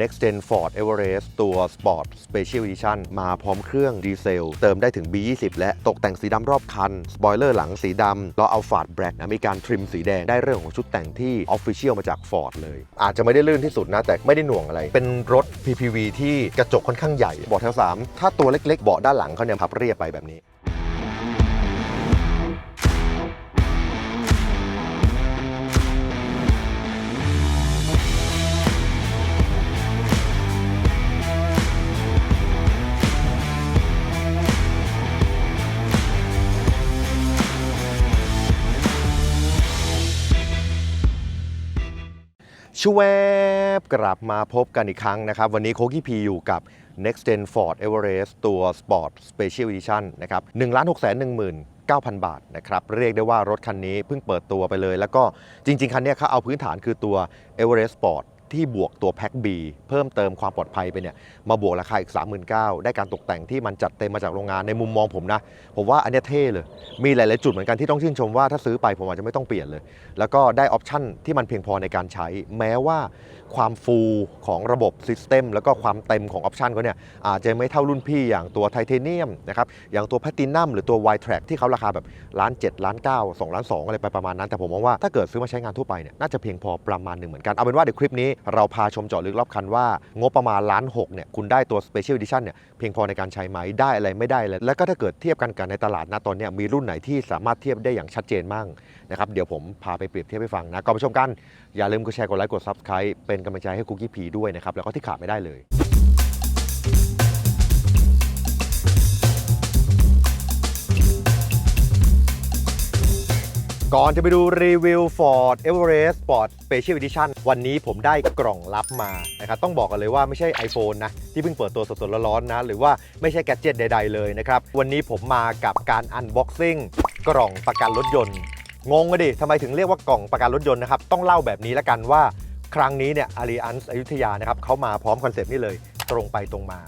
Next Gen Ford Everest ตัว Sport Special Edition มาพร้อมเครื่องดีเซล เติมได้ถึง B20 และตกแต่งสีดำรอบคัน สปอยเลอร์หลังสีดำล้ออัลฟาดแบล็กนะมีการทริมสีแดง ได้เรื่องของชุดแต่งที่ออฟฟิเชียลมาจาก Ford เลย อาจจะไม่ได้ลื่นที่สุดนะ แต่ไม่ได้หน่วงอะไร เป็นรถ PPV ที่กระจกค่อนข้างใหญ่เบาะแถว3ถ้าตัวเล็กๆเบาะด้านหลังเขาเนี่ยพับเรียบไปแบบนี้ ชวบกลับมาพบกันอีกครั้งนะครับ วันนี้โคกี้พีอยู่กับ Next Gen Ford Everest ตัว Sport Special Edition นะครับ1 6 1 1 9,000 บาทนะครับ เรียกได้ว่ารถคันนี้เพิ่งเปิดตัวไปเลย แล้วก็จริง ๆ คันนี้เขาเอาพื้นฐานคือตัว Everest Sport ที่บวกตัวแพ็ค B เพิ่มเติมความปลอดภัยไปเนี่ยมาบวกราคาอีก 39,000ได้การตกแต่งที่มันจัดเต็มมาจากโรงงานในมุมมองผมนะ ผมว่าอันนี้เท่เลย มีหลาย ๆ จุดเหมือนกันที่ต้องชื่นชมว่าถ้าซื้อไปผมอาจจะไม่ต้องเปลี่ยนเลย แล้วก็ได้ออปชันที่มันเพียงพอในการใช้ แม้ว่าความฟูของระบบซิสเต็มแล้วก็ความเต็มของออปชันเขาเนี่ยอาจจะไม่เท่ารุ่นพี่อย่างตัวไทเทเนียมนะครับอย่างตัวแพตตินัมหรือตัว Y Track ที่เขาราคาแบบล้าน7ล้าน9 2ล้าน2อะไรไปประมาณนั้น แต่ผมมองว่าถ้าเกิดซื้อมาใช้งานทั่วไปเนี่ยน่าจะเพียงพอประมาณหนึ่งเหมือนกันเอาเป็นว่าเดี๋ยวคลิปนี้เราพาชมเจาะลึกรอบคันว่างบประมาณล้านหกเนี่ยคุณได้ตัว Special Edition เนี่ยเพียงพอในการใช้ไหมได้อะไรไม่ได้เลยแล้วก็ถ้าเกิดเทียบกันกันในตลาดนะตอนเนี้ยมีรุ่นไหนที่สามารถเทียบได้อย่างชัดเจนมั่งนะครับเดี๋ยวผมพาไปเปรียบเทียบให้ฟังนะก่อนไปชมกัน อย่าลืมกดแชร์กดไลค์กด Subscribe เป็นกำลังใจให้คุกกี้พีด้วยนะครับแล้วก็ที่ขาดไม่ได้เลย ก่อนจะไปดูรีวิว Ford Everest Sport Special Edition วันนี้ผมได้กล่องลับมานะครับต้องบอกกันเลยว่าไม่ใช่ iPhone นะ ที่เพิ่งเปิดตัวสดๆร้อนๆนะ หรือว่าไม่ใช่แกดเจิตใด ๆ เลยนะครับ วันนี้ผมมากับการ Unboxing กล่องประกันรถยนต์ งงอะดิทำไมถึงเรียกว่ากล่องประกันรถยนต์นะครับ ต้องเล่าแบบนี้แล้วกันว่า ครั้งนี้เนี่ยอารีอันส์อยุธยานะครับเขามาพร้อมคอนเซปต์นี้เลย ตรงไปตรงมา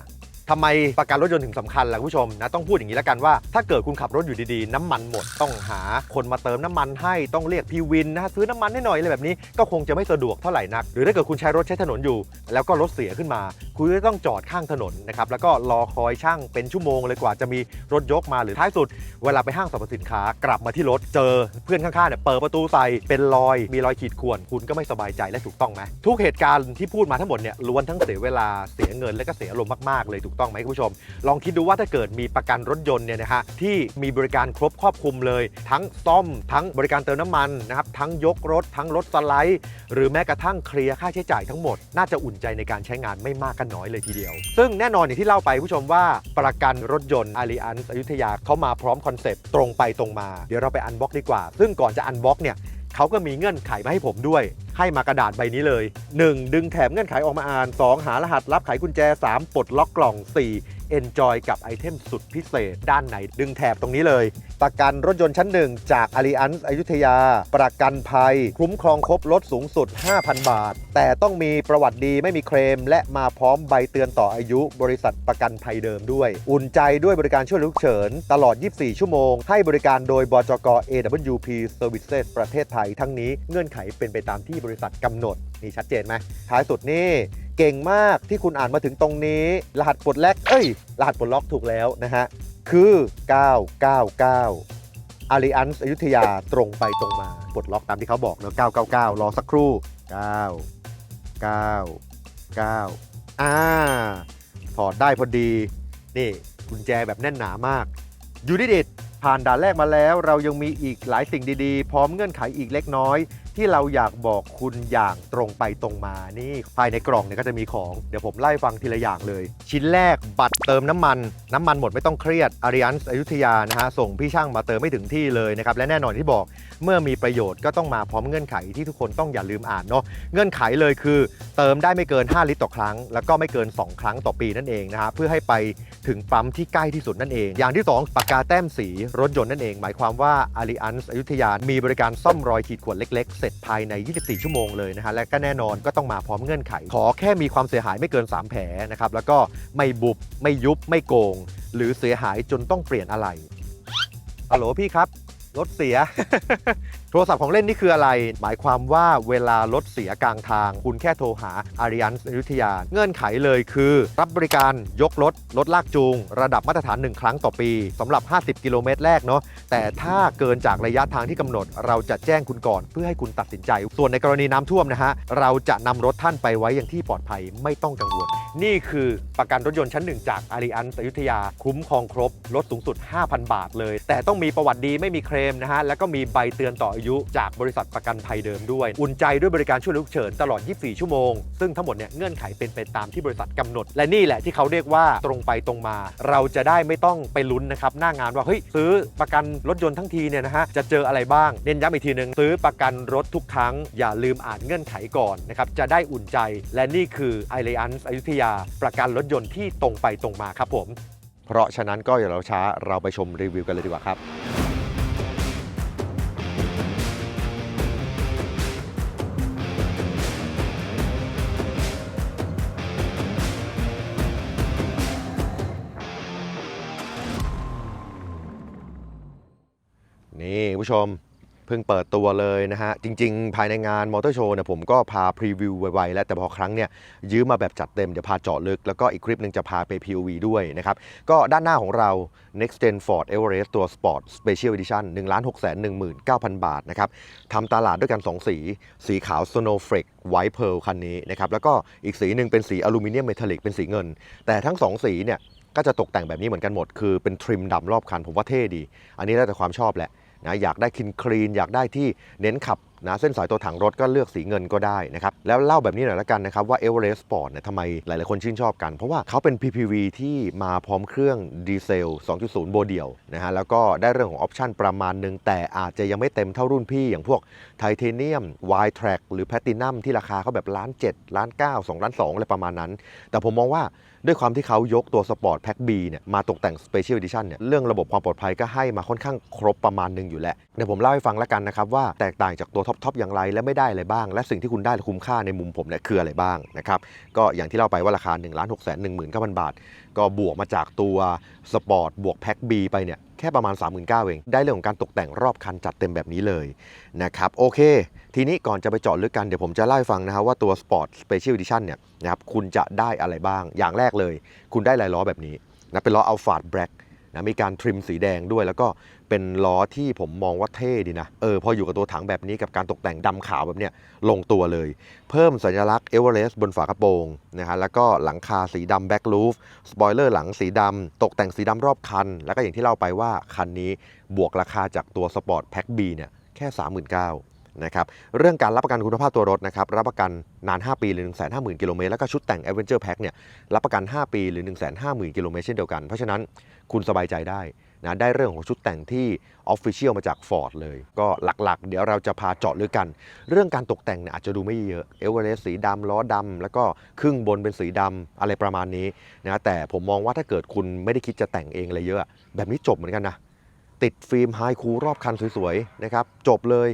ทำไมประกันรถยนต์ถึงสำคัญล่ะคุณผู้ชมนะต้องพูดอย่างนี้แล้วกันว่า ถ้าเกิดคุณขับรถอยู่ดีๆ น้ำมันหมดต้องหาคนมาเติมน้ำมันให้ต้องเรียกพี่วินนะซื้อน้ำมันให้หน่อยอะไรแบบนี้ ก็คงจะไม่สะดวกเท่าไหร่นัก หรือถ้าเกิดคุณใช้รถใช้ถนนอยู่ แล้วก็รถเสียขึ้นมา คุณก็ต้องจอดข้างถนนนะครับแล้วก็รอคอยช่างเป็นชั่วโมงเลยกว่าจะมีรถยกมาหรือท้ายสุด เวลาไปห้างสรรพสินค้ากลับมาที่รถเจอเพื่อนข้างๆเนี่ยเปิดประตูใส่เป็นรอยมีรอยขีดข่วนคุณก็ไม่สบายใจและถูกต้องไหมทุกเหตุการณ์ที่พูดมาทั้งหมดเนี่ยล้วนทั้งเสียเวลาเสียเงินและก็เสียอารมณ์มากๆเลยถูกต้องไหมคุณผู้ชม ลองคิดดูว่าถ้าเกิดมีประกันรถยนต์เนี่ยนะฮะที่มีบริการครบครอบคลุมเลย ทั้งซ่อม ทั้งบริการเติมน้ำมันนะครับทั้งยกรถ ทั้งรถสไลด์หรือแม้กระทั่งเคลียร์ค่าใช้จ่ายทั้งหมด น่าจะอุ่นใจในการใช้งานไม่มากก็น้อยเลยทีเดียว ซึ่งแน่นอนอย่างที่เล่าไปผู้ชมว่าประกันรถยนต์อารีอันอยุธยาเขามาพร้อมคอนเซปต์ตรงไปตรงมา เดี๋ยวเราไปอันบ็อกดีกว่า ซึ่งก่อนจะอันบ็อกเนี่ย เขาก็มีเงื่อนไขมาให้ผมด้วย ให้มากระดาษใบนี้เลย 1. ดึงแถบเงื่อนไขออกมาอ่าน 2. หารหัสรับไขกุญแจ 3. ปลดล็อกกล่อง 4. Enjoy กับไอเทมสุดพิเศษด้านไหน ดึงแถบตรงนี้เลย ประกันรถยนต์ชั้นหนึ่งจาก Allianz อยุธยา ประกันภัย คุ้มครองครบรถสูงสุด 5,000 บาท แต่ต้องมีประวัติดีไม่มีเคลม และมาพร้อมใบเตือนต่ออายุบริษัทประกันภัยเดิมด้วย อุ่นใจด้วยบริการช่วยเหลือฉุกเฉิน ตลอด 24 ชั่วโมง ให้บริการโดยบจก AWP Services ประเทศไทยทั้งนี้เงื่อนไขเป็นไปตามที่บริษัทกำหนดนี่ชัดเจนไหมท้ายสุดนี่ เก่งมากที่คุณอ่านมาถึงตรงนี้ รหัสปลดแลกเอ้ย รหัสปลดล็อกถูกแล้วนะฮะ คือ 999อารีอันส์อยุธยาตรงไปตรงมาปลดล็อกตามที่เขาบอกเนอะ999 รอสักครู่ 9 9 9 อ่า ถอดได้พอดี นี่กุญแจแบบแน่นหนามากยูนิดิตผ่านด่านแรกมาแล้ว เรายังมีอีกหลายสิ่งดีๆ พร้อมเงื่อนไขอีกเล็กน้อย ที่เราอยากบอกคุณอย่างตรงไปตรงมานี่ภายในกล่องเนี่ยก็จะมีของ เดี๋ยวผมไล่ฟังทีละอย่างเลย ชิ้นแรกบัตรเติมน้ำมัน น้ำมันหมดไม่ต้องเครียดอาริอันส์อยุธยานะฮะส่งพี่ช่างมาเติมไม่ถึงที่เลยนะครับและแน่นอนที่บอกเมื่อมีประโยชน์ก็ต้องมาพร้อมเงื่อนไขที่ทุกคนต้องอย่าลืมอ่านเนาะเงื่อนไขเลยคือ เติมได้ไม่เกิน 5 ลิตรต่อครั้ง แล้วก็ไม่เกิน 2 ครั้งต่อปีนั่นเองนะฮะเพื่อให้ไปถึงปั๊มที่ใกล้ที่สุดนั่นเอง อย่างที่ 2 ปากกาแต้มสีรถยนต์นั่นเอง หมายความว่าอารีอันส์อยุธยา มีบริการซ่อมรอยขีดข่วนเล็ก ๆ เสร็จภายใน 24 ชั่วโมงเลยนะฮะและก็แน่นอนก็ต้องมาพร้อมเงื่อนไข ขอแค่มีความเสียหายไม่เกิน 3 แผลนะครับแล้วก็ไม่บุบไม่ยุบไม่โกง หรือเสียหายจนต้องเปลี่ยนอะไรฮัลโหลพี่ครับ รถเสีย โทรศัพท์ของเล่นนี่คืออะไร หมายความว่าเวลารถเสียกลางทาง คุณแค่โทรหาอาริยันอยุธยา เงื่อนไขเลยคือ รับบริการยกรถ รถลากจูง ระดับมาตรฐาน 1 ครั้งต่อปีสำหรับ 50 กิโลเมตรแรกเนาะแต่ถ้าเกินจากระยะทางที่กำหนด เราจะแจ้งคุณก่อนเพื่อให้คุณตัดสินใจ ส่วนในกรณีน้ำท่วมนะฮะเราจะนำรถท่านไปไว้อย่างที่ปลอดภัยไม่ต้องกังวล นี่คือประกันรถยนต์ชั้นหนึ่งจากอาริอันอยุธยา คุ้มครองครบลดสูงสุด 5,000 บาทเลย แต่ต้องมีประวัติดีไม่มีเคลมนะฮะแล้วก็มีใบเตือนต่ออายุจากบริษัทประกันภัยเดิมด้วย อุ่นใจด้วยบริการช่วยเหลือฉุกเฉินตลอด 24 ชั่วโมง ซึ่งทั้งหมดเนี่ยเงื่อนไขเป็นไปตามที่บริษัทกำหนด และนี่แหละที่เขาเรียกว่าตรงไปตรงมา เราจะได้ไม่ต้องไปลุ้นนะครับหน้างานว่าเฮ้ยซื้อประกันรถยนต์ทั้งทีเนี่ยนะฮะจะเจออะไรบ้างเน้นย้ำอีกทีหนึ่งซื้อประกันรถทุกครั้ง อย่าลืมอ่านเงื่อนไขก่อนนะครับจะได้อุ่นใจ และนี่คือไอเลอันอยุธยา ประกันรถยนต์ที่ตรงไปตรงมาครับผม เพราะฉะนั้นก็อย่าราช้าเราไปชมรีวิวกันเลยดีกว่าครับ นี่ผู้ชมเพิ่งเปิดตัวเลยนะฮะ จริง ๆ ภายในงานมอเตอร์โชว์เนี่ยผมก็พาพรีวิวไวๆแล้วแต่พอครั้งเนี่ยยืมมาแบบจัดเต็ม เดี๋ยวพาเจาะลึก แล้วก็อีกคลิปหนึ่งจะพาไป POV ด้วยนะครับ ก็ด้านหน้าของเรา Next Gen Ford Everest ตัว Sport Special Edition 1 6 1 9 0 0 บาทนะครับทำตลาดด้วยกัน 2 สี สีขาว Snowflake White Pearl คันนี้นะครับ แล้วก็อีกสีหนึ่งเป็นสีอลูมิเนียมเมทัลลิกเป็นสีเงิน แต่ทั้ง 2 สีเนี่ยก็จะตกแต่งแบบนี้เหมือนกันหมด คือเป็นทริมดำรอบคันผมว่าเท่ดี อันนี้แล้วแต่ความชอบแหละ นะอยากได้คินคลีนอยากได้ที่เน้นขับนะเส้นสายตัวถังรถก็เลือกสีเงินก็ได้นะครับ แล้วเล่าแบบนี้หน่อยละกันนะครับว่า Everest Sport เนี่ยทำไมหลาย ๆ คนชื่นชอบกัน เพราะว่าเขาเป็น PPV ที่มาพร้อมเครื่องดีเซล 2.0 โบเดียวนะฮะแล้วก็ได้เรื่องของออปชันประมาณหนึ่งแต่อาจจะยังไม่เต็มเท่ารุ่นพี่ อย่างพวกไทเทเนียม Y Track หรือแพ t ตินัมที่ราคาเขาแบบล้าน7ล้าน9 2ล้าน2อะไรประมาณนั้น แต่ผมมองว่า ด้วยความที่เขายกตัวสปอร์ตแพ็ค B เนี่ยมาตกแต่งสเปเชียลดิชั่นเนี่ยเรื่องระบบความปลอดภัยก็ให้มาค่อนข้างครบประมาณหนึงอยู่แล้วเดี๋ยวผมเล่าให้ฟังแล้วกันนะครับว่าแตกต่างจากตัวท็อปๆอย่างไรและไม่ได้อะไรบ้าง และสิ่งที่คุณได้คุ้มค่าในมุมผมเนี่ยคืออะไรบ้างนะครับก็อย่างที่เล่าไปว่าราคา1 6 1 9 0 0 0บาท ก็บวกมาจากตัวสปอร์ตบวกแพ็ค B ไปเนี่ย ค่ประมาณ 39,000เอง ได้เรื่องของการตกแต่งรอบคันจัดเต็มแบบนี้เลยนะครับโอเค ทีนี้ก่อนจะไปเจาะลึกกันเดี๋ยวผมจะเล่าให้ฟังนะครับว่าตัว Sport Special Edition เนี่ยนะครับคุณจะได้อะไรบ้างอย่างแรกเลย คุณได้ลายล้อแบบนี้นะเป็นล้ออัลฟาดแบล็ค นะมีการทริมสีแดงด้วย แล้วก็เป็นล้อที่ผมมองว่าเท่ดีนะเออพออยู่กับตัวถังแบบนี้กับการตกแต่งดำขาวแบบเนี้ยลงตัวเลย เพิ่มสัญลักษณ์เอเวอเรสต์บนฝากระโปรงนะฮะแล้วก็หลังคาสีดำแบ็กลูฟสปอยเลอร์หลังสีดำตกแต่งสีดำรอบคัน แล้วก็อย่างที่เล่าไปว่าคันนี้บวกราคาจากตัวสปอร์ตแพ็ค B เนี่ยแค่ 39,000 นะครับเรื่องการรับประกันคุณภาพตัวรถนะครับรับประกันนาน 5 ปีหรือ 150,000กิโลเมตรแล้วก็ชุดแต่ง Adventure Pack เนี่ยรับประกัน 5 ปีหรือ 150,000กิโลเมตรเช่นเดียวกัน เพราะฉะนั้นคุณสบายใจได้นะได้เรื่องของชุดแต่งที่ออฟฟิเชียลมาจาก Ford เลย ก็หลักๆ เดี๋ยวเราจะพาเจาะลึกกัน เรื่องการตกแต่งเนี่ยอาจจะดูไม่เยอะเอเวอเรสต์สีดำล้อดำแล้วก็ครึ่งบนเป็นสีดำอะไรประมาณนี้นะแต่ผมมองว่าถ้าเกิดคุณไม่ได้คิดจะแต่งเองอะไรเยอะ แบบนี้จบเหมือนกันนะติดฟิล์มไฮคูลรอบคันสวยๆนะครับจบเลย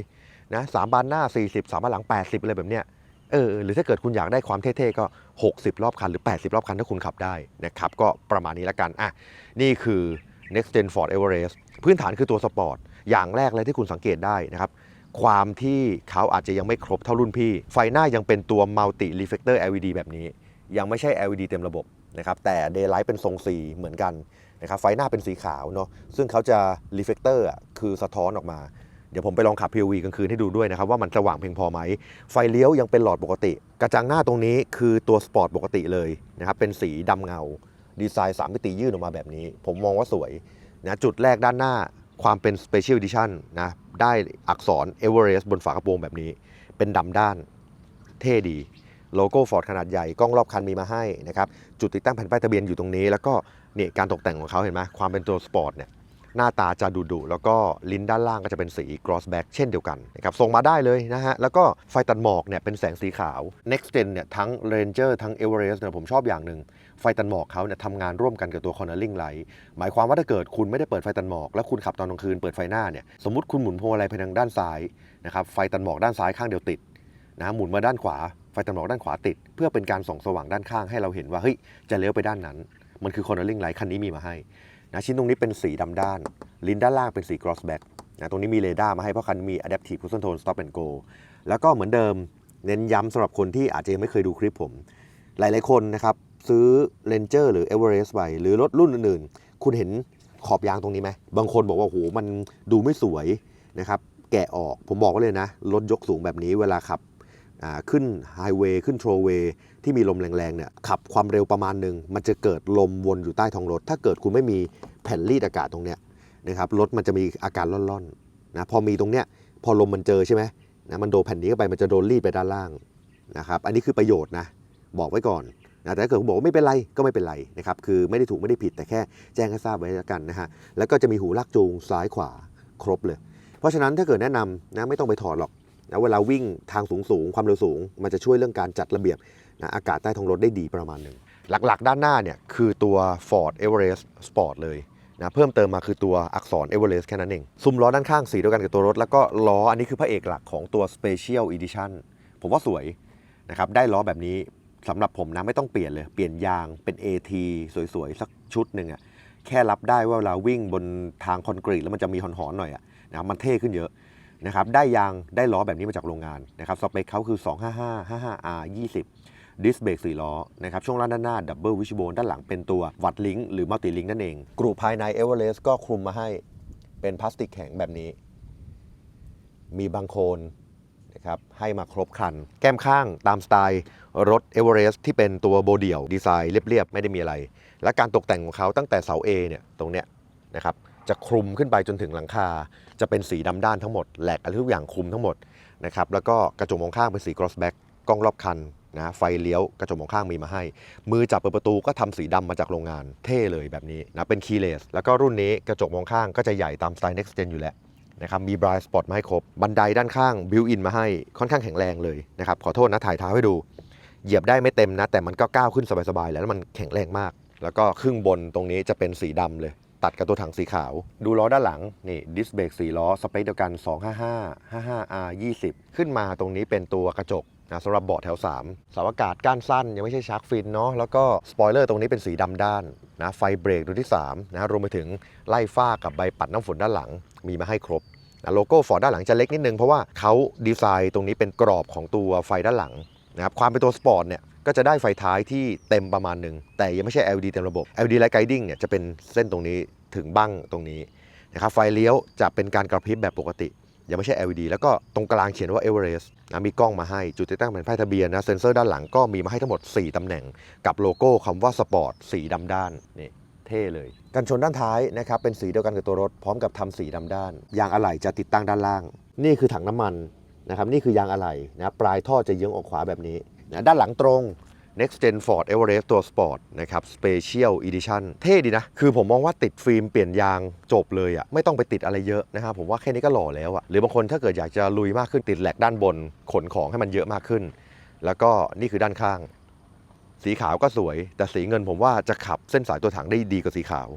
นะสามบานหน้า 40 สามบานหลัง 80อะไรแบบเนี้ยเออหรือถ้าเกิดคุณอยากได้ความเท่ๆก็ 60 รอบคันหรือ 80 รอบคันถ้าคุณขับได้นะครับก็ประมาณนี้ละกันอะนี่คือ Next Gen Ford Everest พื้นฐานคือตัวสปอร์ตอย่างแรกเลยที่คุณสังเกตได้นะครับความที่เขาอาจจะยังไม่ครบเท่ารุ่นพี่ ไฟหน้ายังเป็นตัว Multi Reflector LED แบบนี้ ยังไม่ใช่ LED เต็มระบบนะครับแต่ Daylight เป็นทรงสีเหมือนกันนะครับไฟหน้าเป็นสีขาวเนาะซึ่งเขาจะ Reflector คือสะท้อนออกมา เดี๋ยวผมไปลองขับ POV กลางคืนให้ดูด้วยนะครับว่ามันสว่างเพียงพอไหม ไฟเลี้ยวยังเป็นหลอดปกติ กระจังหน้าตรงนี้คือตัวสปอร์ตปกติเลยนะครับเป็นสีดำเงา ดีไซน์ 3 มิติยื่นออกมาแบบนี้ ผมมองว่าสวยนะจุดแรกด้านหน้าความเป็น Special Edition นะได้อักษร Everest บนฝากระโปรงแบบนี้ เป็นดำด้านเท่ดี โลโก้ Ford ขนาดใหญ่กล้องรอบคันมีมาให้นะครับจุดติดตั้งแผ่นป้ายทะเบียนอยู่ตรงนี้ แล้วก็เนี่ยการตกแต่งของเขาเห็นไหมความเป็นตัวสปอร์ตเนี่ย หน้าตาจะดุดุๆแล้วก็ลิ้นด้านล่างก็จะเป็นสี gloss back เช่นเดียวกันนะครับส่งมาได้เลยนะฮะ แล้วก็ไฟตัดหมอกเนี่ยเป็นแสงสีขาว next gen เนี่ยทั้ง ranger ทั้ง everest เนี่ยผมชอบอย่างหนึ่งไฟตัดหมอกเขาเนี่ยทำงานร่วมกันกับตัว cornering light หมายความว่าถ้าเกิดคุณไม่ได้เปิดไฟตัดหมอก แล้วคุณขับตอนกลางคืนเปิดไฟหน้าเนี่ยสมมติคุณหมุนพวงมาลัยไปทางด้านซ้ายนะครับไฟตัดหมอกด้านซ้ายข้างเดียวติดนะหมุนมาด้านขวาไฟตัดหมอกด้านขวาติด เพื่อเป็นการส่องสว่างด้านข้างให้เราเห็นว่าเฮ้ยจะเลี้ยวไปด้านนั้น มันคือ cornering light คันนี้มีมาให้ นะชิ้นตรงนี้เป็นสีดำด้าน ลิ้นด้านล่างเป็นสี gloss black นะตรงนี้มีเรดาร์มาให้เพราะคันมี Adaptive Cruise Control Stop and Go แล้วก็เหมือนเดิมเน้นย้ำสำหรับคนที่อาจจะยังไม่เคยดูคลิปผม หลายๆคนนะครับ ซื้อ Ranger หรือ Everest ไปหรือรถรุ่นอื่นๆ คุณเห็นขอบยางตรงนี้ไหม บางคนบอกว่าโหมันดูไม่สวยนะครับ แกะออกผมบอกไว้เลยนะ รถยกสูงแบบนี้เวลาขับ ขึ้นไฮเวย์ขึ้นโทรเวย์ที่มีลมแรงๆเนี่ยขับความเร็วประมาณหนึ่งมันจะเกิดลมวนอยู่ใต้ท้องรถ ถ้าเกิดคุณไม่มีแผ่นรีดอากาศตรงเนี้ยนะครับรถมันจะมีอาการร่อนๆนะพอมีตรงเนี้ยพอลมมันเจอใช่ไหมนะมันโดนแผ่นนี้เข้าไปมันจะโดนรีดไปด้านล่างนะครับอันนี้คือประโยชน์นะบอกไว้ก่อนนะแต่ถ้าเกิดคุณบอกว่าไม่เป็นไรก็ไม่เป็นไรนะครับคือไม่ได้ถูกไม่ได้ผิดแต่แค่แจ้งให้ทราบไว้แล้วกันนะฮะแล้วก็จะมีหูลากจูงซ้ายขวาครบเลย เพราะฉะนั้นถ้าเกิดแนะนำนะไม่ต้องไปถอดหรอก นะเวลาวิ่งทางสูงสูงความเร็วสูง มันจะช่วยเรื่องการจัดระเบียบนะอากาศใต้ท้องรถได้ดีประมาณหนึ่งหลักๆ ด้านหน้าเนี่ยคือตัว Ford Everest Sport เลยนะเพิ่มเติมมาคือตัวอักษร Everest แค่นั้นเอง ซุ้มล้อด้านข้างสีเดียวกันกับตัวรถ แล้วก็ล้ออันนี้คือพระเอกหลักของตัว Special Edition ผมว่าสวยนะครับได้ล้อแบบนี้สำหรับผมนะไม่ต้องเปลี่ยนเลย เปลี่ยนยางเป็น AT สวยๆ สักชุดหนึ่งอะแค่รับได้ว่าเวลาวิ่งบนทางคอนกรีตแล้วมันจะมีหอนๆหน่อยอะนะมันเท่ขึ้นเยอะ นะครับได้ยางได้ล้อแบบนี้มาจากโรงงานนะครับสเปคเขาคือ 255 55R 20 ดิสเบรก4ล้อนะครับช่วงล่างด้านหน้าดับเบิลวิชโบนด้านหลังเป็นตัววัดลิงก์หรือมัลติลิงก์นั่นเอง กรุภายในเอเวอเรสต์ก็คลุมมาให้เป็นพลาสติกแข็งแบบนี้ มีบางโคนนะครับให้มาครบครัน แก้มข้างตามสไตล์รถเอเวอเรสต์ที่เป็นตัวโบเดี่ยวดีไซน์เรียบๆ ไม่ได้มีอะไร และการตกแต่งของเขาตั้งแต่เสา A เนี่ยตรงเนี้ยนะครับจะคลุมขึ้นไปจนถึงหลังคา จะเป็นสีดำด้านทั้งหมดแหลกอะไรทุกอย่างคุมทั้งหมดนะครับแล้วก็กระจกมองข้างเป็นสี cross back กล้องรอบคันนะไฟเลี้ยวกระจกมองข้างมีมาให้ มือจับเปิดประตูก็ทำสีดำมาจากโรงงานเท่เลยแบบนี้นะเป็น keyless แล้วก็รุ่นนี้กระจกมองข้างก็จะใหญ่ตามสไตล์ next gen อยู่แล้วนะครับมี blind spot มาให้ครบ บันไดด้านข้าง built in มาให้ค่อนข้างแข็งแรงเลยนะครับขอโทษนะถ่ายเท้าให้ดู เหยียบได้ไม่เต็มนะ แต่มันก็ก้าวขึ้นสบายๆแล้วแล้วมันแข็งแรงมาก แล้วก็ครึ่งบนตรงนี้จะเป็นสีดำเลย ตัดกับตัวถังสีขาว ดูล้อด้านหลัง นี่ดิสเบรก4ล้อ สเปคเดียวกัน 255 55R 20 ขึ้นมาตรงนี้เป็นตัวกระจกนะสำหรับเบาะแถว 3 สาอากาศก้านสั้น ยังไม่ใช่ชาร์กฟินเนาะแล้วก็สปอยเลอร์ตรงนี้เป็นสีดำด้านนะไฟเบรกตัวที่3นะรวมไปถึงไล่ฝ้ากับใบปัดน้ำฝนด้านหลังมีมาให้ครบนะโลโก้ฟอร์ดด้านหลังจะเล็กนิดนึงเพราะว่าเขาดีไซน์ตรงนี้เป็นกรอบของตัวไฟด้านหลังนะครับความเป็นตัวสปอร์ตเนี่ย ก็จะได้ไฟท้ายที่เต็มประมาณหนึ่งแต่ยังไม่ใช่ LED เต็มระบบ LED Light Guiding เนี่ยจะเป็นเส้นตรงนี้ถึงบั้งตรงนี้นะครับไฟเลี้ยวจะเป็นการกระพริบแบบปกติ ยังไม่ใช่ LED แล้วก็ตรงกลางเขียนว่า Everest นะมีกล้องมาให้จุดติดตั้งแผ่นป้ายทะเบียนนะเซ็นเซอร์ด้านหลังก็มีมาให้ทั้งหมด 4ตำแหน่ง กับโลโก้คำว่าสปอร์ตสีดำด้านนี่เท่เลยกันชนด้านท้ายนะครับเป็นสีเดียวกันกับตัวรถพร้อมกับทำสีดำด้านยางอะไหล่จะติดตั้งด้านล่าง นี่คือถังน้ำมันนะครับนี่คือยางอะไหล่นะปลายท่อจะเยื้องออกขวาแบบนี้ นะด้านหลังตรง Next Gen Ford Everest ตัว Sport นะครับ Special Edition เท่ดีนะ คือผมมองว่าติดฟิล์มเปลี่ยนยางจบเลยอะ่ะ ไม่ต้องไปติดอะไรเยอะนะครับ ผมว่าแค่นี้ก็หล่อแล้วอะ่ะ หรือบางคนถ้าเกิดอยากจะลุยมากขึ้นติดแหลกด้านบน ขนของให้มันเยอะมากขึ้น แล้วก็นี่คือด้านข้าง สีขาวก็สวย แต่สีเงินผมว่าจะขับเส้นสายตัวถังได้ดีกว่าสีขาว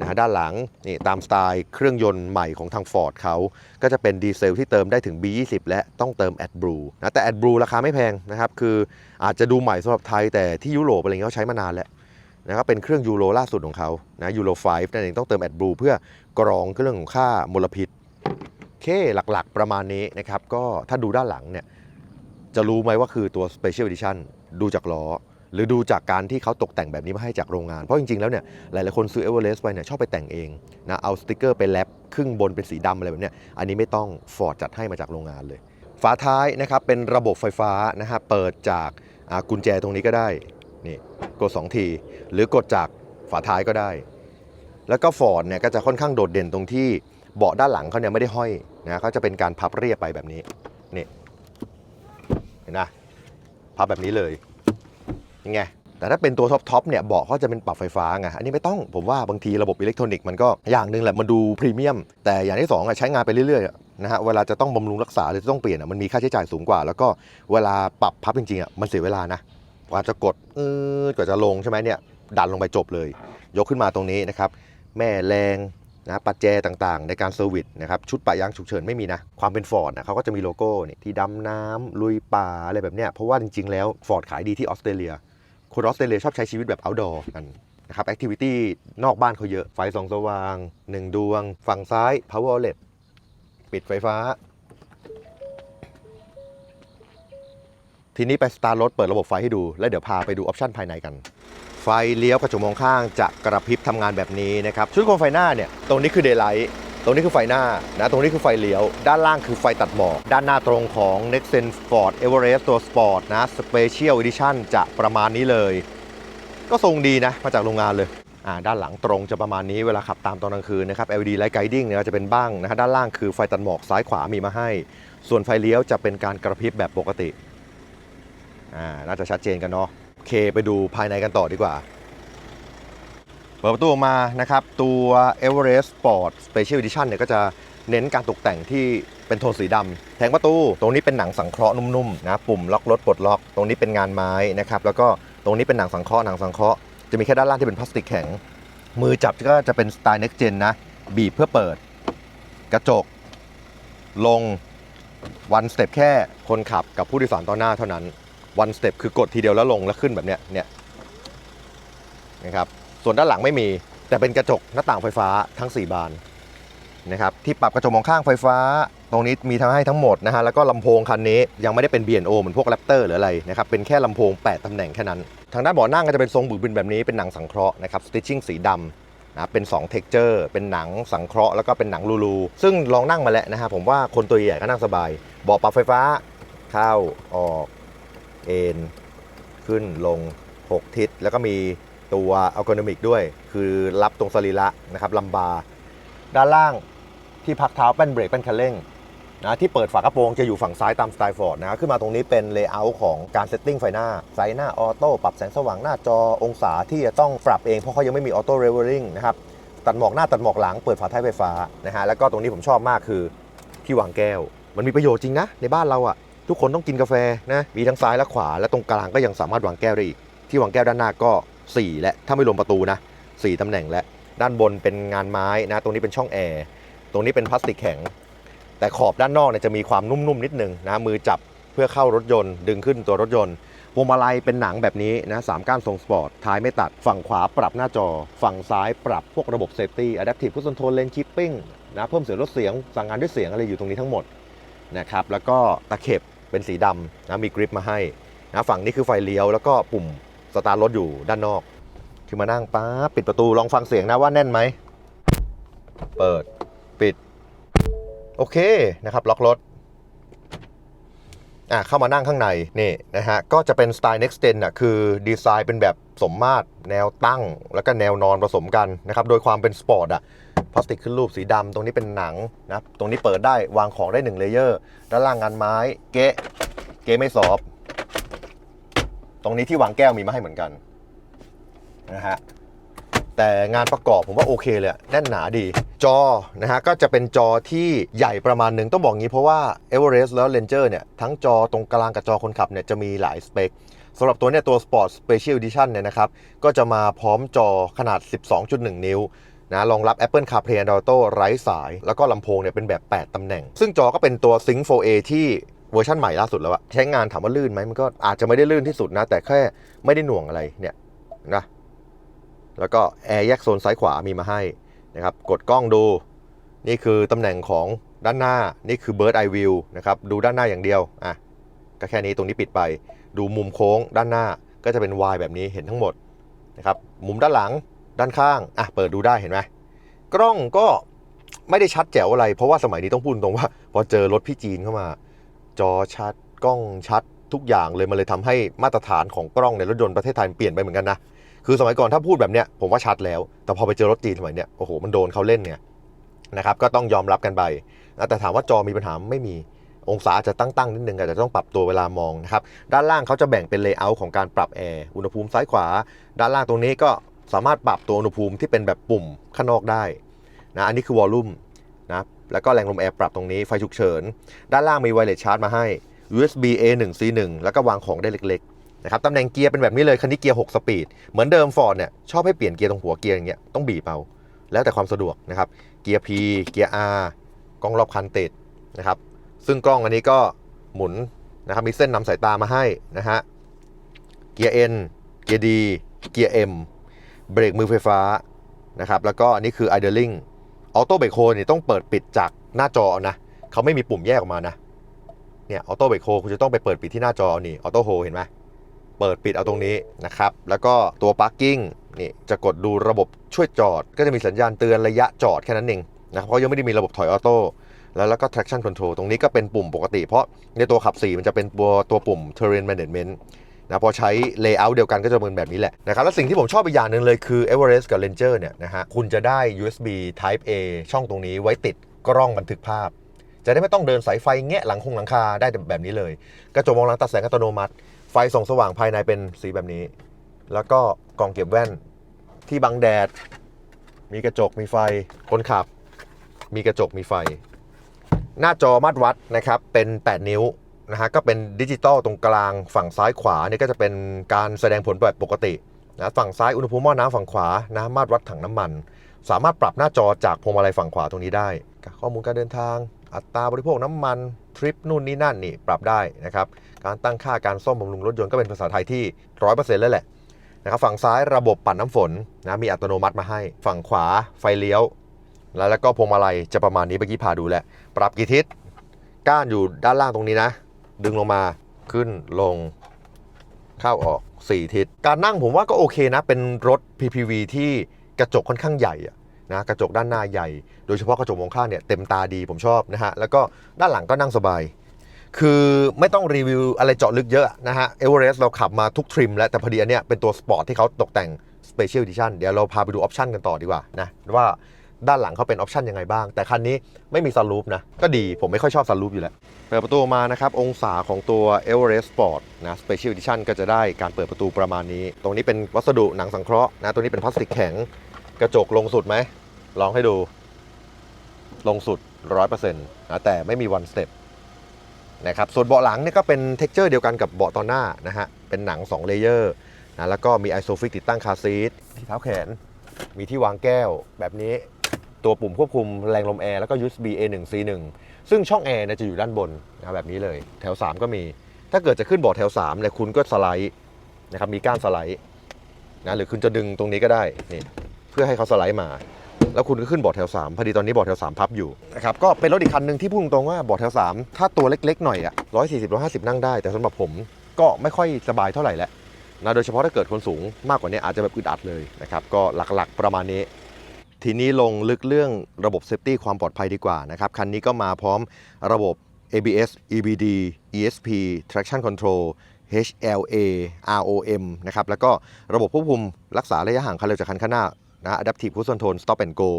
นะฮะด้านหลังนี่ตามสไตล์เครื่องยนต์ใหม่ของทาง Ford เขาก็จะเป็นดีเซลที่เติมได้ถึง B20 และต้องเติม AdBlue นะแต่ AdBlue ราคาไม่แพงนะครับคืออาจจะดูใหม่สำหรับไทยแต่ที่ยุโรปอะไรเงี้ยเขาใช้มานานแล้วนะครับเป็นเครื่องยูโรล่าสุดของเขานะยูโร5นั่นเองต้องเติม AdBlue เพื่อกรองเรื่องของค่ามลพิษเคหลักๆ ประมาณนี้นะครับก็ถ้าดูด้านหลังเนี่ยจะรู้ไหมว่าคือตัว Special Edition ดูจากล้อ หรือดูจากการที่เขาตกแต่งแบบนี้มาให้จากโรงงาน เพราะจริงๆ แล้วเนี่ยหลายๆคนซื้อ Everest ไปเนี่ยชอบไปแต่งเองนะเอาสติกเกอร์ไปแรปครึ่งบนเป็นสีดำอะไรแบบเนี้ยอันนี้ไม่ต้อง Ford จัดให้มาจากโรงงานเลย ฝาท้ายนะครับเป็นระบบไฟฟ้านะฮะเปิดจากกุญแจตรงนี้ก็ได้นี่กด 2 ที หรือกดจากฝาท้ายก็ได้ แล้วก็ Ford เนี่ยก็จะค่อนข้างโดดเด่นตรงที่เบาะด้านหลังเขาเนี่ยไม่ได้ห้อยนะเขาจะเป็นการพับเรียบไปแบบนี้นี่เห็นนะพับแบบนี้เลย ยังไงแต่ถ้าเป็นตัวท็อปทอปเนี่ยเบาะเขาจะเป็นปรับไฟฟ้าไงอันนี้ไม่ต้องผมว่าบางทีระบบอิเล็กทรอนิกส์มันก็อย่างหนึ่งแหละมันดูพรีเมียม แต่อย่างที่สองอะใช้งานไปเรื่อยๆนะฮะเวลาจะต้องบำรุงรักษาหรือจะต้องเปลี่ยนมันมีค่าใช้จ่ายสูงกว่า แล้วก็เวลาปรับพับจริงๆอะมันเสียเวลานะกว่าจะกดอืดกว่าจะลงใช่ไหมเนี่ยดันลงไปจบเลย ยกขึ้นมาตรงนี้นะครับแม่แรงนะปัจแจต่างๆ ในการเซอร์วิสนะครับชุดปะยางฉุกเฉินไม่มีนะ ความเป็นฟอร์ดนะเขาก็จะมีโลโก้นี่ที่ดำน้ำลุยป่าอะไรแบบเนี้ยเพราะว่าจริงๆแล้วฟอร์ดขายดีที่ออสเตรเลีย คนออสเตรเลียชอบใช้ชีวิตแบบ outdoor กันนะครับแอคทิวิตี้นอกบ้านเขาเยอะ ไฟส่องสว่าง 1 ดวง ฝั่งซ้าย power outlet ปิดไฟฟ้า ทีนี้ไปสตาร์ทรถเปิดระบบไฟให้ดู แล้วเดี๋ยวพาไปดูออปชันภายในกัน ไฟเลี้ยวกระจกมองข้างจะกระพริบทำงานแบบนี้นะครับ ชุดโคมไฟหน้าเนี่ย ตรงนี้คือเดย์ไลท์ ตรงนี้คือไฟหน้านะตรงนี้คือไฟเลี้ยว ด้านล่างคือไฟตัดหมอก ด้านหน้าตรงของ Nexen Ford Everest ตัว Sport นะ Special Edition จะประมาณนี้เลย ก็ทรงดีนะ มาจากโรงงานเลยอ่าด้านหลังตรงจะประมาณนี้เวลาขับตามตอนกลางคืนนะครับ LED Light Guiding เนี่ยจะเป็นบ้างนะฮะด้านล่างคือไฟตัดหมอกซ้ายขวามีมาให้ ส่วนไฟเลี้ยวจะเป็นการกระพริบแบบปกติอ่าน่าจะชัดเจนกันเนาะโอเคไปดูภายในกันต่อดีกว่า เปิดประตูออกมานะครับตัว Everest Sport Special Edition เนี่ยก็จะเน้นการตกแต่งที่เป็นโทนสีดำแผงประตู ตรงนี้เป็นหนังสังเคราะห์นุ่มๆนะปุ่มล็อกรถปลดล็อก ตรงนี้เป็นงานไม้นะครับแล้วก็ตรงนี้เป็นหนังสังเคราะห์หนังสังเคราะห์จะมีแค่ด้านล่างที่เป็นพลาสติกแข็ง มือจับก็จะเป็นสไตล์ next gen นะบีบเพื่อเปิด กระจก ลง one step แค่คนขับกับผู้โดยสารต่อหน้าเท่านั้น one step คือกดทีเดียวแล้วลงแล้วขึ้นแบบเนี้ยเนี่ยนะครับ ส่วนด้านหลังไม่มี แต่เป็นกระจกหน้าต่างไฟฟ้าทั้ง 4 บานนะครับที่ปรับกระจกมองข้างไฟฟ้า ตรงนี้มีทั้งให้ทั้งหมดนะฮะแล้วก็ลำโพงคันนี้ยังไม่ได้เป็น B&O เหมือนพวกแรปเตอร์หรืออะไรนะครับเป็นแค่ลำโพง 8ตำแหน่งแค่นั้น ทางด้านเบาะนั่งก็จะเป็นทรงบึกบึนแบบนี้เป็นหนังสังเคราะห์นะครับสติชชิ่งสีดำนะเป็น2 texture เป็นหนังสังเคราะห์แล้วก็เป็นหนังรูๆซึ่งลองนั่งมาแล้วนะฮะผมว่าคนตัวใหญ่ก็นั่งสบายเบาะปรับไฟฟ้าเข้าออกเอนขึ้นลง 6 ทิศแล้วก็มี ตัวอัลกอริมิกด้วย คือรับตรงสรีระนะครับลัมบาด้านล่างที่พักเท้าแป้นเบรกแป้นคันเร่งนะที่เปิดฝากระโปรงจะอยู่ฝั่งซ้ายตามสไตล์ฟอร์ดนะขึ้นมาตรงนี้เป็นเลเยอร์ของการเซตติ้งไฟหน้าไฟหน้าออโต้ปรับแสงสว่างหน้าจอองศาที่จะต้องปรับเองเพราะเขายังไม่มีออโต้เรเวอริงนะครับตัดหมอกหน้าตัดหมอกหลังเปิดฝาท้ายไฟฟ้านะฮะแล้วก็ตรงนี้ผมชอบมากคือที่วางแก้ว มันมีประโยชน์จริงนะ ในบ้านเราอะ ทุกคนต้องกินกาแฟนะมีทั้งซ้ายและขวาและตรงกลางก็ยังสามารถวางแก้วได้อีก ที่วางแก้วด้านหน้าก็ 4 และถ้าไม่รวมประตูนะ4ตำแหน่งและ ด้านบนเป็นงานไม้นะ ตรงนี้เป็นช่องแอร์ตรงนี้เป็นพลาสติกแข็ง แต่ขอบด้านนอกเนี่ยจะมีความนุ่มๆนิดนึงนะมือจับเพื่อเข้ารถยนต์ ดึงขึ้นตัวรถยนต์พวงมาลัยเป็นหนังแบบนี้นะสามก้านทรงสปอร์ตท้ายไม่ตัดฝั่งขวาปรับหน้าจอ ฝั่งซ้ายปรับพวกระบบเซฟตี้อะดัพทีฟพุชคอนโทรลเลนคิปปิ้งนะเพิ่มเสียงลดเสียงสั่งงานด้วยเสียงอะไรอยู่ตรงนี้ทั้งหมดนะครับแล้วก็ตะเข็บเป็นสีดำนะมีกริปมาให้นะฝั่งนี้คือไฟเลี้ยวแล้วก็ปุ่ม สตาร์รถอยู่ด้านนอกคือมานั่งป๊าปิดประตูลองฟังเสียงนะว่าแน่นไหม เปิดปิด โอเคนะครับ ล็อกรถอะเข้ามานั่งข้างในนี่นะฮะก็จะเป็นสไตล์ next gen อะคือดีไซน์เป็นแบบสมมาตร แนวตั้ง แล้วก็แนวนอนผสมกันนะครับ โดยความเป็นสปอร์ตอะพลาสติกขึ้นรูปสีดำตรงนี้เป็นหนังนะตรงนี้เปิดได้วางของได้1เลเยอร์ด้านล่างงานไม้ เกะเกะไม่ซอฟ ตรงนี้ที่วางแก้วมีมาให้เหมือนกันนะฮะแต่งานประกอบผมว่าโอเคเลยแน่นหนาดี จอนะฮะก็จะเป็นจอที่ใหญ่ประมาณหนึ่งต้องบอกงี้เพราะว่า Everest แล้ว Ranger เนี่ย ทั้งจอตรงกลางกับจอคนขับเนี่ยจะมีหลายสเปคสำหรับตัวเนี่ยตัว Sport Special Edition เนี่ยนะครับ ก็จะมาพร้อมจอขนาด 12.1 นิ้วนะรองรับ Apple CarPlay and Auto ไร้สาย แล้วก็ลำโพงเนี่ยเป็นแบบ 8 ตำแหน่ง ซึ่งจอก็เป็นตัว Sync 4A ที่ เวอร์ชันใหม่ล่าสุดแล้วอะใช้งานถามว่าลื่นไหมมันก็อาจจะไม่ได้ลื่นที่สุดนะ แต่แค่ไม่ได้หน่วงอะไรเนี่ยนะแล้วก็แอร์แยกโซนซ้ายขวามีมาให้นะครับกดกล้องดู นี่คือตำแหน่งของด้านหน้านี่คือ Bird Eye View นะครับดูด้านหน้าอย่างเดียวอะก็แค่นี้ตรงนี้ปิดไป ดูมุมโค้งด้านหน้าก็จะเป็น Y แบบนี้เห็นทั้งหมดนะครับมุมด้านหลังด้านข้างอะเปิดดูได้เห็นไหมกล้องก็ไม่ได้ชัดแจ๋วอะไร เพราะว่าสมัยนี้ต้องพูดตรงว่า พอเจอรถพี่จีนเข้ามา จอชัดกล้องชัดทุกอย่างเลยมันเลยทำให้มาตรฐานของกล้องในรถยนต์ประเทศไทยเปลี่ยนไปเหมือนกันนะคือสมัยก่อนถ้าพูดแบบเนี้ยผมว่าชัดแล้ว แต่พอไปเจอรถจีนสมัยเนี้ยโอ้โหมันโดนเขาเล่นเนี่ยนะครับก็ต้องยอมรับกันไปแต่ถามว่าจอมีปัญหาไม่มีองศาอาจจะตั้งๆนิดนึงอาจจะต้องปรับตัวเวลามองนะครับด้านล่างเขาจะแบ่งเป็นเลเยอร์ของการปรับแอร์อุณหภูมิซ้ายขวา ด้านล่างตรงนี้ก็สามารถปรับตัวอุณหภูมิที่เป็นแบบปุ่มข้างนอกได้นะอันนี้คือวอลลุ่มนะ แล้วก็แรงลมแอร์ปรับตรงนี้ไฟฉุกเฉิน ด้านล่างมีไวเลสชาร์จมาให้ USB A1 C1 แล้วก็วางของได้เล็กๆนะครับตำแหน่งเกียร์เป็นแบบนี้เลยคันนี้เกียร์ 6 สปีด เหมือนเดิมฟอร์ดเนี่ยชอบให้เปลี่ยนเกียร์ตรงหัวเกียร์อย่างเงี้ยต้องบีบเอาแล้วแต่ความสะดวกนะครับเกียร์ P เกียร์ R กล้องรอบคันติดนะครับซึ่งกล้องอันนี้ก็หมุนนะครับมีเส้นนำสายตามาให้นะฮะเกียร์ N เกียร์ D เกียร์ M เบรกมือไฟฟ้านะครับแล้วก็อันนี้คือ idling ออโต้เบรกโฮนี่ต้องเปิดปิดจากหน้าจอเอานะเขาไม่มีปุ่มแยกออกมานะเนี่ยออโต้เบรกโฮคุณจะต้องไปเปิดปิดที่หน้าจอนี่ออโต้โฮเห็นไหมเปิดปิดเอาตรงนี้นะครับ แล้วก็ตัวพาร์กิ้งนี่จะกดดูระบบช่วยจอด ก็จะมีสัญญาณเตือนระยะจอดแค่นั้นเองนะเพราะยังไม่ได้มีระบบถอยออโต้แล้วแล้วก็ traction control ตรงนี้ก็เป็นปุ่มปกติ เพราะในตัวขับ 4 มันจะเป็นตัวตัวปุ่ม terrain management นะพอใช้ layout เดียวกันก็จะเป็นแบบนี้แหละนะครับแล้วสิ่งที่ผมชอบอีกอย่างหนึ่งเลยคือ Everest กับ Ranger เนี่ยนะฮะคุณจะได้ USB Type A ช่องตรงนี้ไว้ติดกล้องบันทึกภาพ จะได้ไม่ต้องเดินสายไฟแงะหลังคงหลังคาได้แบบนี้เลย กระจกมองหลังตัดแสงอัตโนมัติ ไฟส่องสว่างภายในเป็นสีแบบนี้ แล้วก็กล่องเก็บแว่นที่บังแดด มีกระจกมีไฟคนขับ มีกระจกมีไฟ หน้าจอมาตรวัดนะครับเป็น 8 นิ้ว นะฮะก็เป็นดิจิตอลตรงกลางฝั่งซ้ายขวาเนี่ยก็จะเป็นการแสดงผลแบบปกตินะฝั่งซ้ายอุณหภูมิหม้อน้ำฝั่งขวานะมาตรวัดถังน้ำมัน สามารถปรับหน้าจอจากพวงมาลัยฝั่งขวาตรงนี้ได้ ข้อมูลการเดินทาง อัตราบริโภคน้ำมันทริปนู่นนี่นั่นนี่ปรับได้นะครับการตั้งค่าการซ่อมบำรุงรถยนต์ก็เป็นภาษาไทยที่100%แล้วแหละนะครับฝั่งซ้ายระบบปัดน้ำฝนนะมีอัตโนมัติมาให้ ฝั่งขวาไฟเลี้ยว แล้วแล้วก็พวงมาลัยจะประมาณนี้เมื่อกี้พาดูแหล้วปรับกี่ทิศก้านอยู่ด้านล่างตรงนี้นะ ดึงลงมาขึ้นลงเข้าออก 4 ทิศ การนั่งผมว่าก็โอเคนะ เป็นรถ PPV ที่กระจกค่อนข้างใหญ่อะนะกระจกด้านหน้าใหญ่ โดยเฉพาะกระจกมองข้างเนี่ยเต็มตาดีผมชอบนะฮะ แล้วก็ด้านหลังก็นั่งสบาย คือไม่ต้องรีวิวอะไรเจาะลึกเยอะนะฮะเอเวอเรสต์เราขับมาทุกทริมแล้ว แต่พอดีอันเนี้ยเป็นตัวสปอร์ตที่เขาตกแต่ง Special Edition เดี๋ยวเราพาไปดูออปชันกันต่อดีกว่านะว่า ด้านหลังเขาเป็นออปชันยังไงบ้าง แต่คันนี้ไม่มีซันรูฟนะ ก็ดีผมไม่ค่อยชอบซันรูฟอยู่แล้ว เปิดประตูมานะครับ องศาของตัว Everest Sport นะ Special Edition ก็จะได้การเปิดประตูประมาณนี้ ตรงนี้เป็นวัสดุหนังสังเคราะห์นะตัวนี้เป็นพลาสติกแข็ง กระจกลงสุดไหมลองให้ดู ลงสุด 100%นะแต่ไม่มี one step นะครับส่วนเบาะหลังเนี่ยก็เป็นเท็กเจอร์เดียวกันกับเบาะตอนหน้านะฮะเป็นหนัง2เลเยอร์นะแล้วก็มีไอโซฟิกติดตั้งคาซีทที่เท้าแขน มีที่วางแก้วแบบนี้ ตัวปุ่มควบคุมแรงลมแอร์แล้วก็ USB A1 C1 ซึ่งช่องแอร์จะอยู่ด้านบนนะบแบบนี้เลย แถว 3 ก็มี ถ้าเกิดจะขึ้นเบาะแถว3เนี่ยคุณก็สไลด์นะครับมีก้านสไลด์นะหรือคุณจะดึงตรงนี้ก็ได้นี่เพื่อให้เขาสไลด์มา แล้วคุณก็ขึ้นเบาะแถว3พอดีตอนนี้เบาะแถว 3 พับอยู่นะครับก็เป็นรถอีกคันหนึ่งที่พูดตรงๆว่าเบาะแถว 3 ถ้าตัวเล็กๆหน่อยอะ140 150นั่งได้แต่สำหรับผมก็ไม่ค่อยสบายเท่าไหร่แล้วนะโดยเฉพาะถ้าเกิดคนสูงมากกว่านี้อาจจะแบบอึดอัดเลยนะครับก็หลักๆประมาณนี้ ทีนี้ลงลึกเรื่องระบบเซฟตี้ความปลอดภัยดีกว่านะครับ คันนี้ก็มาพร้อมระบบ ABS EBD ESP Traction Control HLA ROM นะครับ แล้วก็ระบบควบคุมรักษาระยะห่างคันเร็วจากคันข้างหน้า นะ Adaptive Cruise Control Stop and Go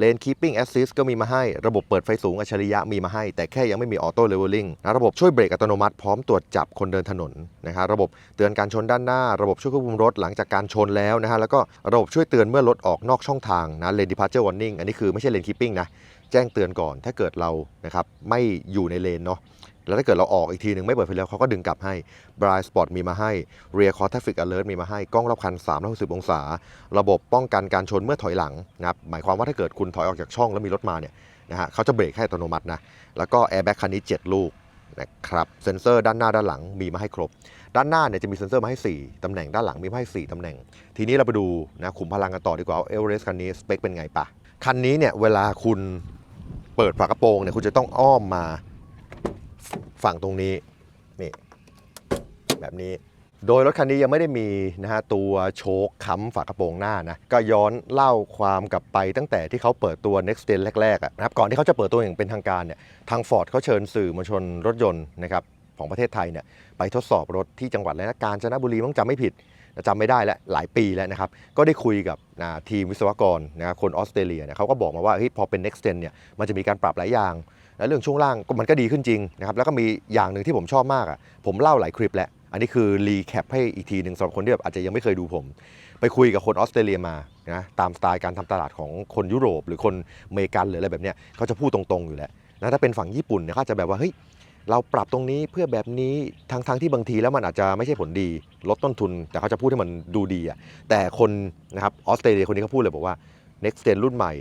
Lane Keeping Assist ก็มีมาให้ ระบบเปิดไฟสูงอัจฉริยะมีมาให้ แต่แค่ยังไม่มี Auto Leveling นะ ระบบช่วยเบรกอัตโนมัติพร้อมตรวจจับคนเดินถนนนะครับระบบเตือนการชนด้านหน้า ระบบช่วยควบคุมรถหลังจากการชนแล้วนะฮะ แล้วก็ระบบช่วยเตือนเมื่อรถออกนอกช่องทางนะ Lane Departure Warning อันนี้คือไม่ใช่ Lane Keeping นะ แจ้งเตือนก่อนถ้าเกิดเรา นะครับ ไม่อยู่ในเลนเนาะ แล้วถ้าเกิดเราออกอีกทีหนึ่งไม่เปิดไฟเลี้ยวเขาก็ดึงกลับให้ Blind Spot มีมาให้ Rear Core Traffic Alert มีมาให้ กล้องรอบคัน 360 องศา ระบบป้องกันการชนเมื่อถอยหลังนะครับ หมายความว่าถ้าเกิดคุณถอยออกจากช่องแล้วมีรถมาเนี่ยนะฮะเขาจะเบรกให้อัตโนมัตินะ แล้วก็ Airbag คันนี้ 7 ลูกนะครับเซ็นเซอร์ด้านหน้าด้านหลังมีมาให้ครบ ด้านหน้าเนี่ยจะมีเซ็นเซอร์มาให้ 4 ตำแหน่งด้านหลังมีมาให้ 4 ตำแหน่ง ทีนี้เราไปดูนะขุมพลังกันต่อดีกว่าเอเวอเรสต์คันนี้สเปคเป็นไงปะคันนี้เนี่ยเวลาคุณเปิดฝากระโปรงเนี่ยคุณจะต้องอ้อมมา ฝั่งตรงนี้นี่แบบนี้ โดยรถคันนี้ยังไม่ได้มีนะฮะตัวโชคค้ำฝากระโปรงหน้านะก็ย้อนเล่าความกลับไปตั้งแต่ที่เขาเปิดตัว Next Gen แรกๆอะนะครับก่อนที่เขาจะเปิดตัวอย่างเป็นทางการเนี่ยทาง Ford เขาเชิญสื่อมวลชนรถยนต์นะครับของประเทศไทยเนี่ยไปทดสอบรถที่จังหวัดอะนะกาญจนบุรีมั้งจำไม่ผิดจำไม่ได้แล้วหลายปีแล้วนะครับ ก็ได้คุยกับทีมวิศวกรนะครับคนออสเตรเลียเนี่ยเขาก็บอกมาว่าเฮ้ยพอเป็น next gen เนี่ยมันจะมีการปรับหลายอย่าง และเรื่องช่วงล่างก็มันก็ดีขึ้นจริงนะครับแล้วก็มีอย่างหนึ่งที่ผมชอบมากอะผมเล่าหลายคลิปแล้วอันนี้คือรีแคปให้อีกทีหนึ่งสำหรับคนที่แบบอาจจะยังไม่เคยดูผม ไปคุยกับคนออสเตรเลียมานะตามสไตล์การทำตลาดของคนยุโรป หรือคนอเมริกันหรืออะไรแบบเนี้ยเขาจะพูดตรงๆอยู่แล้วนะถ้าเป็นฝั่งญี่ปุ่นเนี่ยเขาจะแบบว่าเฮ้ยเราปรับตรงนี้เพื่อแบบนี้ทั้งๆทที่บางทีแล้วมันอาจจะไม่ใช่ผลดี ลดต้นทุน แต่เขาจะพูดให้มันดูดีอะแต่คนนะครับออสเตรเลียคนนี้เขาพูดเลยบอกว่า next gen รุ่นใหม่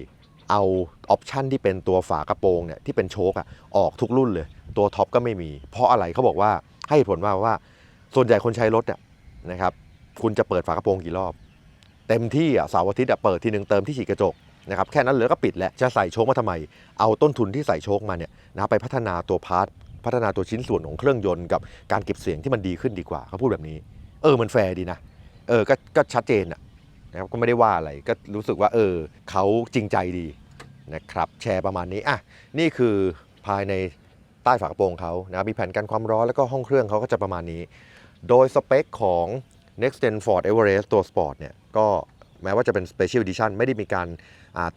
เอาออปชันที่เป็นตัวฝากระโปรงเนี่ยที่เป็นโชคอะออกทุกรุ่นเลย ตัวท็อปก็ไม่มี เพราะอะไรเขาบอกว่าให้เหตุผลว่าว่า ส่วนใหญ่คนใช้รถเนี่ยนะครับคุณจะเปิดฝากระโปรงกี่รอบ เต็มที่อะเสาร์อาทิตย์อะเปิดทีหนึ่งเติมที่ฉีดกระจกนะครับแค่นั้นเลยก็ปิดแหล้วจะใส่โชคมาทำไม เอาต้นทุนที่ใส่โชคมาเนี่ยนะไปพัฒนาตัวพาร์ทพัฒนาตัวชิ้นส่วนของเครื่องยนต์กับการเก็บเสียงที่มันดีขึ้นดีกว่าเขาพูดแบบนี้ เออมันแฟร์ดีนะเออก็ก็ชัดเจนอะนะครับก็ไม่ได้ว่าอะไรก็รู้สึกว่าเออเขาจริงใจดี นะครับแชร์ประมาณนี้อะนี่คือภายในใต้ฝากระโปรงเขานะมีแผ่นกันความร้อนแล้วก็ห้องเครื่องเขาก็จะประมาณนี้ โดยสเปคของ Next Gen Ford Everest ตัว Sport เนี่ยก็แม้ว่าจะเป็น Special Edition ไม่ได้มีการ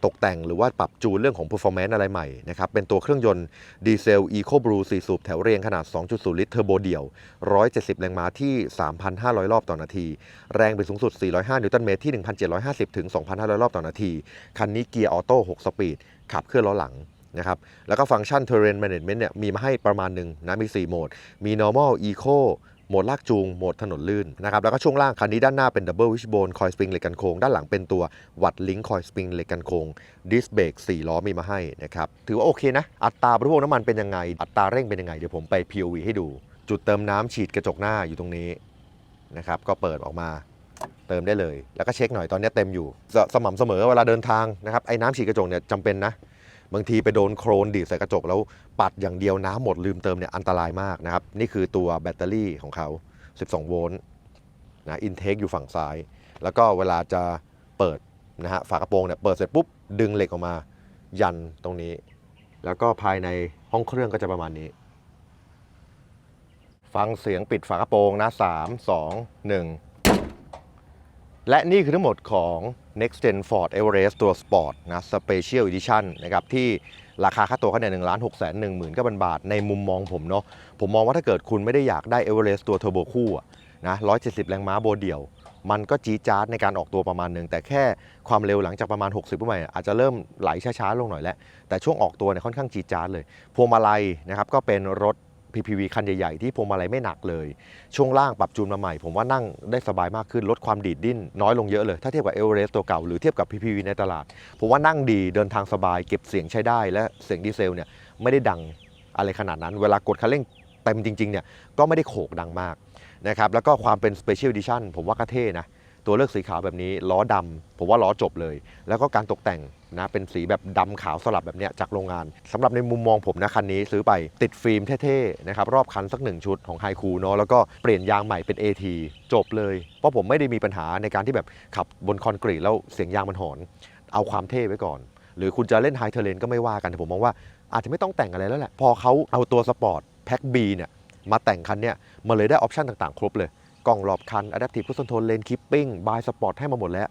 ตกแต่งหรือว่าปรับจูนเรื่องของ performance อะไรใหม่นะครับเป็นตัวเครื่องยนต์ดีเซล Eco Blue 4 สูบแถวเรียงขนาด 2.0 ลิตรเทอร์โบเดี่ยว 170 แรงม้าที่ 3,500 รอบต่อนาที แรงบิดสูงสุด 405 นิวตันเมตรที่ 1,750 ถึง 2,500 รอบต่อนาที คันนี้เกียร์ออโต้ 6 สปีด ขับเคลื่อนล้อหลังนะครับแล้วก็ฟังก์ชัน Terrain Management เนี่ยมีมาให้ประมาณหนึ่งนะมี 4 โหมด มี normal eco โหมดลากจูง โหมดถนนลื่นนะครับ แล้วก็ช่วงล่างคันนี้ด้านหน้าเป็น Double Wishbone Coil Spring เหล็กกันโค้ง ด้านหลังเป็นตัววัดลิง Coil Spring เหล็กกันโค้งดิสเบรก4ล้อมีมาให้นะครับ ถือว่าโอเคนะ อัตราบริโภคน้ำมันเป็นยังไง อัตราเร่งเป็นยังไง เดี๋ยวผมไป POV ให้ดู จุดเติมน้ำฉีดกระจกหน้าอยู่ตรงนี้นะครับ ก็เปิดออกมาเติมได้เลย แล้วก็เช็คหน่อยตอนนี้เต็มอยู่สสม่ำเสมอเวลาเดินทางนะครับ ไอ้น้ำฉีดกระจกเนี่ยจำเป็นนะ บางทีไปโดนโครนดีดใส่กระจกแล้วปัดอย่างเดียวน้ำหมดลืมเติมเนี่ยอันตรายมากนะครับ นี่คือตัวแบตเตอรี่ของเขา 12 โวลต์นะอินเทคอยู่ฝั่งซ้าย แล้วก็เวลาจะเปิดนะฮะฝากระโปรงเนี่ยเปิดเสร็จปุ๊บ ดึงเหล็กออกมายันตรงนี้ แล้วก็ภายในห้องเครื่องก็จะประมาณนี้ ฟังเสียงปิดฝากระโปรงนะ 3 2 1 และนี่คือทั้งหมดของ Next Gen Ford Everest ตัว Sport นะ Special Edition นะครับที่ราคาค่าตัวเขาเนี่ยหนึ่งล้านหกแสนหนึ่งหมื่นก็บาท ในมุมมองผมเนาะผมมองว่าถ้าเกิดคุณไม่ได้อยากได้ Everest ตัวเทอร์โบคู่อะนะ170แรงม้าโบเดี่ยว มันก็จี๊ดจ๊าดในการออกตัวประมาณหนึ่งแต่แค่ความเร็วหลังจากประมาณ 60ขึ้นไปอาจจะเริ่มไหลช้าๆลงหน่อยแล้ว แต่ช่วงออกตัวเนี่ยค่อนข้างจี๊ดจ๊าดเลย พวงมาลัยนะครับก็เป็นรถ PPV คันใหญ่ ๆ ที่พวงมาลัยไม่หนักเลย ช่วงล่างปรับจูนมาใหม่ ผมว่านั่งได้สบายมากขึ้นลดความดีดดิ้นน้อยลงเยอะเลย ถ้าเทียบกับเอเวอเรสต์ตัวเก่าหรือเทียบกับ PPV ในตลาด ผมว่านั่งดีเดินทางสบายเก็บเสียงใช้ได้และเสียงดีเซลเนี่ยไม่ได้ดังอะไรขนาดนั้น เวลากดคันเร่งเต็มจริงๆเนี่ยก็ไม่ได้โขกดังมากนะครับแล้วก็ความเป็น Special Edition ผมว่าก็เท่นะ ตัวเลือกสีขาวแบบนี้ล้อดำผมว่าล้อจบเลย แล้วก็การตกแต่งนะเป็นสีแบบดำขาวสลับแบบเนี้ยจากโรงงานสำหรับในมุมมองผมนะคันนี้ซื้อไปติดฟิล์มเท่ๆนะครับรอบคันสักหนึ่งชุดของไฮคูเนาะแล้วก็เปลี่ยนยางใหม่เป็น AT จบเลย เพราะผมไม่ได้มีปัญหาในการที่แบบขับบนคอนกรีตแล้วเสียงยางมันหอน เอาความเท่ไว้ก่อน หรือคุณจะเล่นไฮเทเลนก็ไม่ว่ากันแต่ผมมองว่าอาจจะไม่ต้องแต่งอะไรแล้วแหละพอเขาเอาตัวสปอร์ตแพ็ค B เนี่ยมาแต่งคันเนี่ยมันเลยได้ออปชันต่างๆ ครบเลย กล่องรอบคัน Adaptive Cruise Control Lane Keeping By Sport ให้มาหมดแล้ว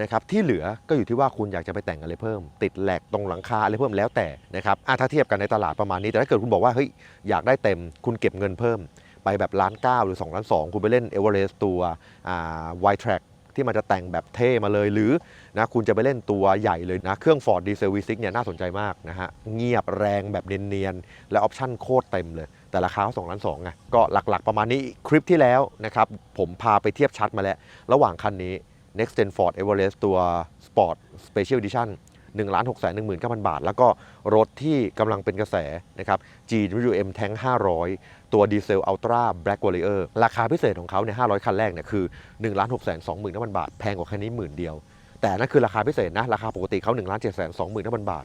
นะครับที่เหลือก็อยู่ที่ว่าคุณอยากจะไปแต่งอะไรเพิ่ม ติดแหลกตรงหลังคาอะไรเพิ่มแล้วแต่นะครับถ้าเทียบกันในตลาดประมาณนี้ แต่ถ้าเกิดคุณบอกว่าเฮ้ยอยากได้เต็มคุณเก็บเงินเพิ่ม ไปแบบล้านเก้าหรือ2ล้านสองคุณไปเล่น Everest ตัวอ่า Wide Track ที่มันจะแต่งแบบเท่มาเลยหรือนะคุณจะไปเล่นตัวใหญ่เลยนะ เครื่อง Ford Diesel V6 เนี่ยน่าสนใจมากนะฮะเงียบแรงแบบเนียนๆและออปชั่นโคตรเต็มเลย แต่ราคาเขาสองล้านสองไงก็หลักๆประมาณนี้คลิปที่แล้วนะครับ ผมพาไปเทียบชัดมาแล้ว ระหว่างคันนี้ Next Gen Ford Everest ตัว Sport Special Edition 1 6 1 9 0 0 0 บาท แล้วก็รถที่กำลังเป็นกระแสนะครับ GWM Tank 500 ตัวดีเซล Ultra Black Warrior ราคาพิเศษของเขาเนี่ย500 คันแรกเนี่ยคือ 1 6 2 9 0 0 0 บาท แพงกว่าคันนี้หมื่นเดียว แต่นั่นคือราคาพิเศษนะ ราคาปกติเขา1 7 2 9 0 0 0 บาท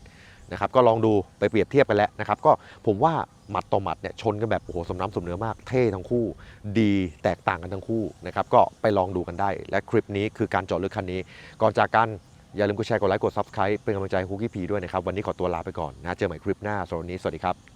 นะครับก็ลองดูไปเปรียบเทียบกันแล้วนะครับก็ผมว่าหมัดต่อหมัดเนี่ยชนกันแบบโอ้โหสมน้ำสมเนื้อมากเท่ทั้งคู่ ดีแตกต่างกันทั้งคู่นะครับก็ไปลองดูกันได้ และคลิปนี้คือการเจาะลึกคันนี้ ก่อนจากกันอย่าลืมกดแชร์กดไลค์กด Subscribe เป็นกำลังใจให้คุกกี้พีด้วยนะครับวันนี้ขอตัวลาไปก่อนนะเจอใหม่คลิปหน้าสำหรับวันนี้สวัสดีครับ